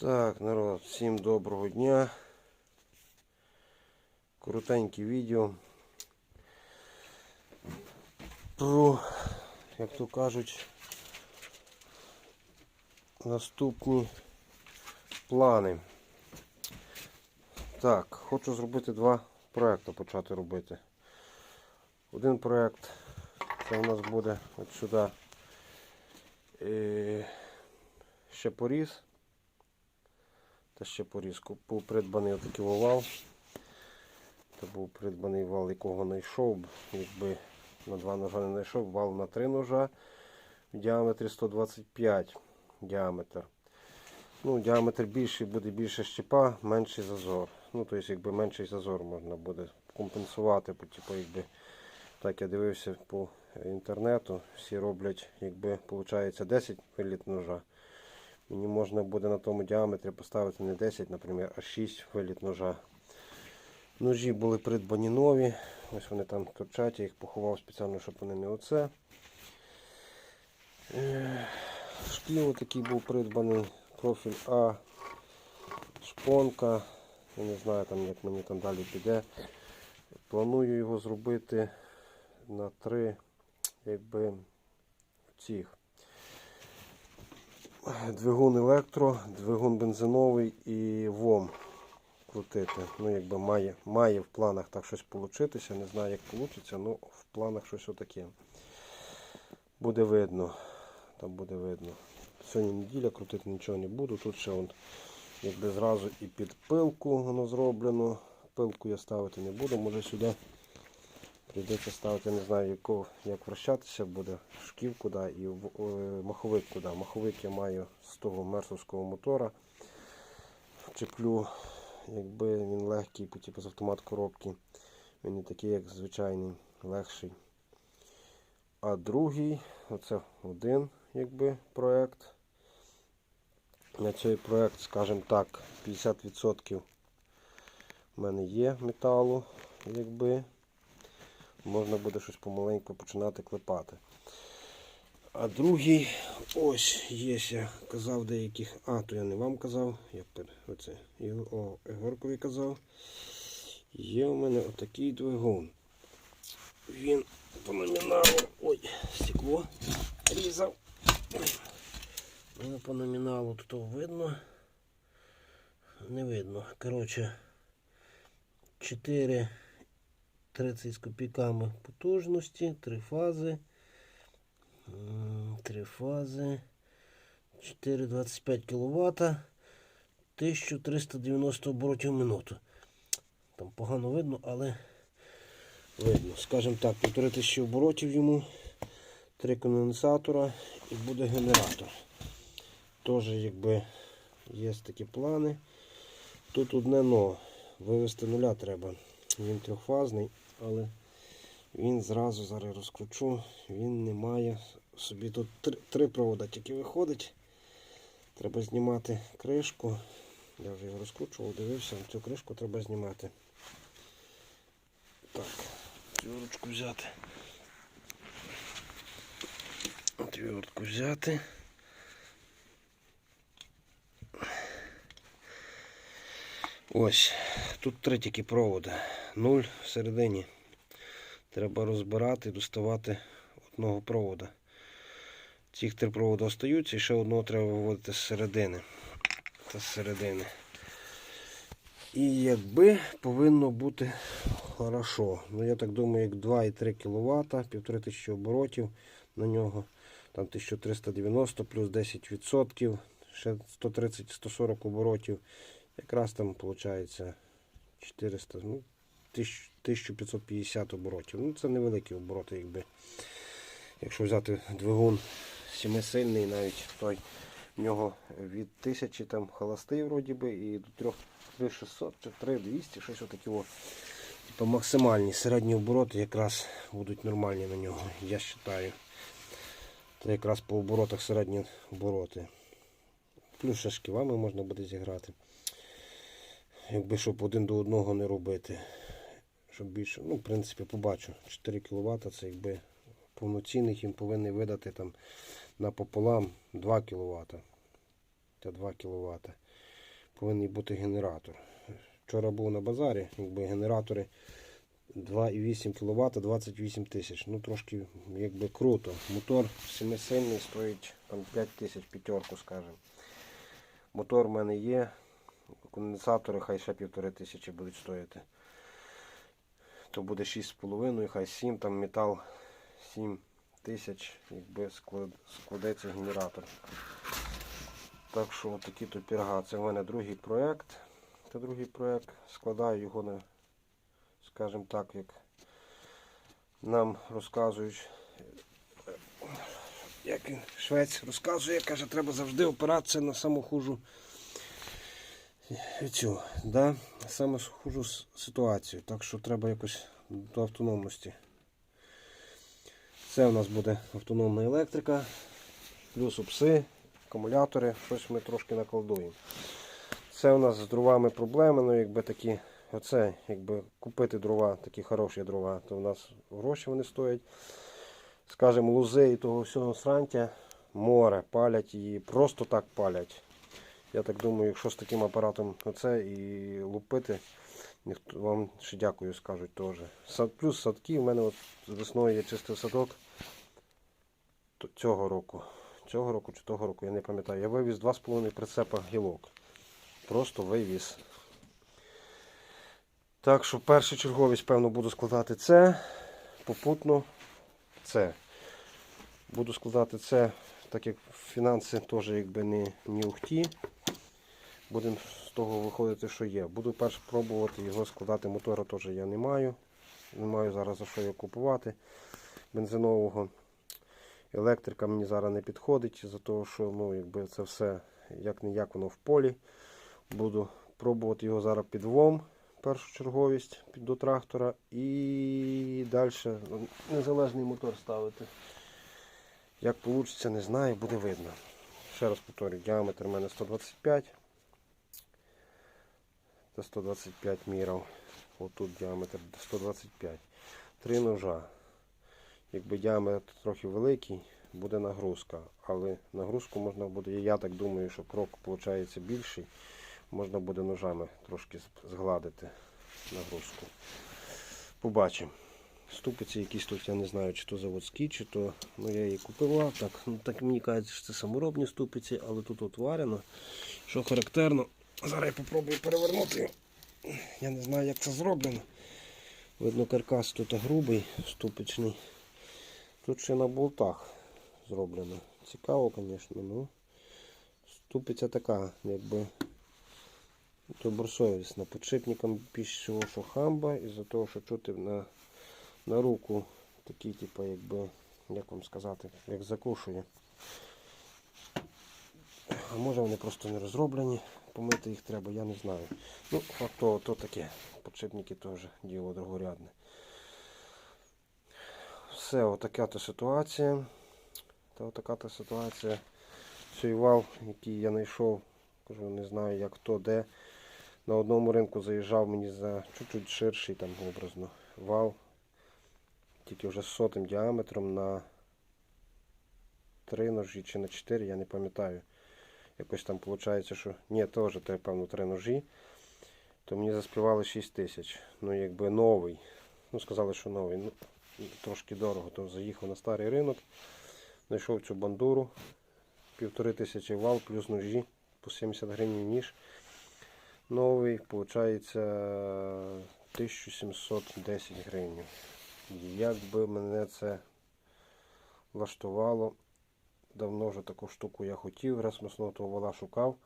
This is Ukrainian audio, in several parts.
Так, народ, всім доброго дня. Коротеньке відео. Про, як то кажуть, наступні плани. Так, хочу зробити два проекти почати робити. Один проект це у нас буде от сюди е, ще поріз. Та ще поріз. Був придбаний отакий вал. Це був придбаний вал, якого знайшов. Якби на два ножа не знайшов, вал на три ножа в діаметрі 125 діаметр. Ну, діаметр більший буде більше щепа, менший зазор. Ну, тобто, якби менший зазор можна буде компенсувати, бо, типу, якби, так я дивився по інтернету, всі роблять, якби, виходить, 10 виліт ножа. Мені можна буде на тому діаметрі поставити не 10, наприклад, а 6 виліт ножа. Ножі були придбані нові. Ось вони там торчать, я їх поховав спеціально, щоб вони не оце. Е, Шкіл такий був придбаний, профіль А, шпонка. Я не знаю, там, як мені там далі піде. Планую його зробити на три якби, цих. Двигун електро, двигун бензиновий і ВОМ крутити. Ну, якби має, має в планах так щось получитися. Не знаю, як вийде, але в планах щось отаке. Буде видно. Там буде видно. Сьогодні неділя, крутити нічого не буду. Тут ще вон, якби зразу і під пилку воно зроблено. Пилку я ставити не буду, може сюди прийдеться ставити, не знаю, яку, як вращатися буде, шківку да, і е, маховик куди. Маховик я маю з того мерсовського мотора. Чеплю, якби він легкий, типу з автомат коробки. Він не такий, як звичайний, легший. А другий, оце один якби, проект. На цей проект, скажімо так, 50% в мене є металу, якби. Можна буде щось помаленьку починати клепати. А другий, ось є, я казав деяких. А, то я не вам казав, я оце, о, Егоркові казав. Є у мене отакий двигун. Він по номіналу. Ой, стекло різав. По номіналу тут видно. Не видно. Коротше, 4 30 з копійками потужності, три фази. Три фази. 4,25 кВт. 1390 оборотів в минуту. Там погано видно, але видно. Скажімо так, 1500 оборотів йому, три конденсатора і буде генератор. Теж якби є такі плани. Тут одне но. Вивести нуля треба. Він трьохфазний, але він зразу зараз розкручу. Він не має собі тут три, три провода тільки виходить. Треба знімати кришку. Я вже його розкручував, дивився, цю кришку треба знімати. Так, твердку взяти. Твердку взяти. Ось, тут три тільки проводи. Нуль всередині. Треба розбирати доставати одного провода. Ці три проводи остаються і ще одного треба виводити з середини. Та з. І якби повинно бути хорошо. Ну я так думаю, як 2,3 кВт, 1500 оборотів на нього. Там 1390 плюс 10%, ще 130-140 оборотів. Якраз там виходить 400, ну, 1000 1550 оборотів. Ну, це невеликі обороти, якби. Якщо взяти двигун сімисильний, навіть той в нього від 1000 там холостий вроді би, і до 3600 чи 3200, щось отакі. О. Типу максимальні середні обороти якраз будуть нормальні на нього, я вважаю. Це якраз по оборотах середні обороти. Плюс ще шківами можна буде зіграти. Якби щоб один до одного не робити. Щоб більше, ну, в принципі, побачу. 4 кВт це якби повноцінних він повинен видати там напополам 2 кВт. Це 2 кВт. повинен бути генератор. Вчора був на базарі, якби генератори 2,8 кВт 28 тисяч. Ну трошки якби круто. Мотор семисильний стоїть там 5 тисяч п'ятерку, скажімо. Мотор в мене є. Конденсатори хай ще півтори тисячі будуть стояти. То буде 6,5, хай 7, там метал 7 тисяч, якби складеться генератор. Так що от такі то пірга. Це в мене другий проєкт. Це другий проєкт. Складаю його на, скажімо так, як нам розказують. Як він, швець розказує, каже, треба завжди опиратися на саму хужу цю, да? саме хужу с- ситуацію. Так що треба якось до автономності. Це у нас буде автономна електрика, плюс упси, акумулятори, щось ми трошки наколдуємо. Це у нас з дровами проблеми, ну якби такі, оце, якби купити дрова, такі хороші дрова, то у нас гроші вони стоять. Скажімо, лузи і того всього срантя, море, палять її, просто так палять. Я так думаю, якщо з таким апаратом оце і лупити, ніхто вам ще дякую скажуть теж. Плюс садки, у мене от весною я чистив садок цього року. Цього року чи того року, я не пам'ятаю. Я вивіз 2,5 прицепа гілок. Просто вивіз. Так що першу черговість, певно, буду складати це, попутно це. Буду складати це, так як фінанси теж якби не, не ухті. Будемо з того виходити, що є. Буду перш пробувати його складати. Мотора теж я не маю. Не маю зараз за що його купувати. Бензинового. Електрика мені зараз не підходить, за того, що ну, якби це все як не як воно в полі. Буду пробувати його зараз під ВОМ, першу черговість до трактора. І далі незалежний мотор ставити. Як вийде, не знаю, буде видно. Ще раз повторюю, діаметр у мене 125. Це 125 мірів. Отут діаметр 125. Три ножа. Якби діаметр трохи великий, буде нагрузка. Але нагрузку можна буде, я так думаю, що крок виходить більший. Можна буде ножами трошки згладити нагрузку. Побачимо. Ступиці якісь тут, я не знаю, чи то заводські, чи то ну, я її купила. Так, ну, так мені кажуть, що це саморобні ступиці, але тут от варено. Що характерно, зараз я попробую перевернути. Я не знаю, як це зроблено. Видно, каркас тут грубий, ступичний. Тут ще на болтах зроблено. Цікаво, звісно, ну. Ступиця така, якби добросовісна. Подшипником всього, що хамба, із-за того, що чути на, на руку такий, типу, якби, як вам сказати, як закушує. А може вони просто не розроблені, помити їх треба, я не знаю. Ну, того, то таке. Подшипники теж діло другорядне. Все, отака то ситуація. Та отака то ситуація. Цей вал, який я знайшов, кажу, не знаю як хто, де. На одному ринку заїжджав мені за чуть-чуть ширший там образно вал. Тільки вже з сотим діаметром на три ножі чи на чотири, я не пам'ятаю. Якось там виходить, що ні, теж то, певно, три ножі. То мені заспівали 6 тисяч. Ну, якби новий. Ну, сказали, що новий. Ну, трошки дорого, то заїхав на старий ринок, знайшов цю бандуру, півтори тисячі вал, плюс ножі, по 70 гривень ніж. Новий, виходить, 1710 гривень. Як би мене це влаштувало, давно вже таку штуку я хотів, раз мисного того вала шукав.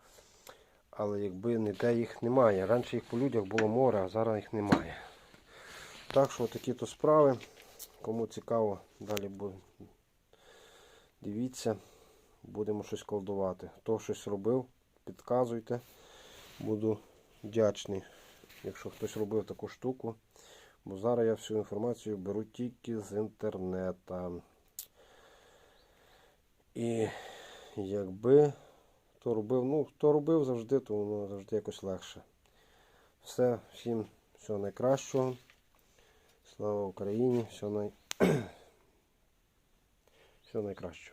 Але якби ніде їх немає. Раніше їх по людях було море, а зараз їх немає. Так що такі то справи. Кому цікаво, далі. Дивіться, будемо щось колдувати. Хто щось робив, підказуйте. Буду вдячний, якщо хтось робив таку штуку. Бо зараз я всю інформацію беру тільки з інтернету. І якби хто робив, ну хто робив завжди, то воно завжди якось легше. Все, всім всього найкращого. Слава Україні! Все, най... Всього найкраще.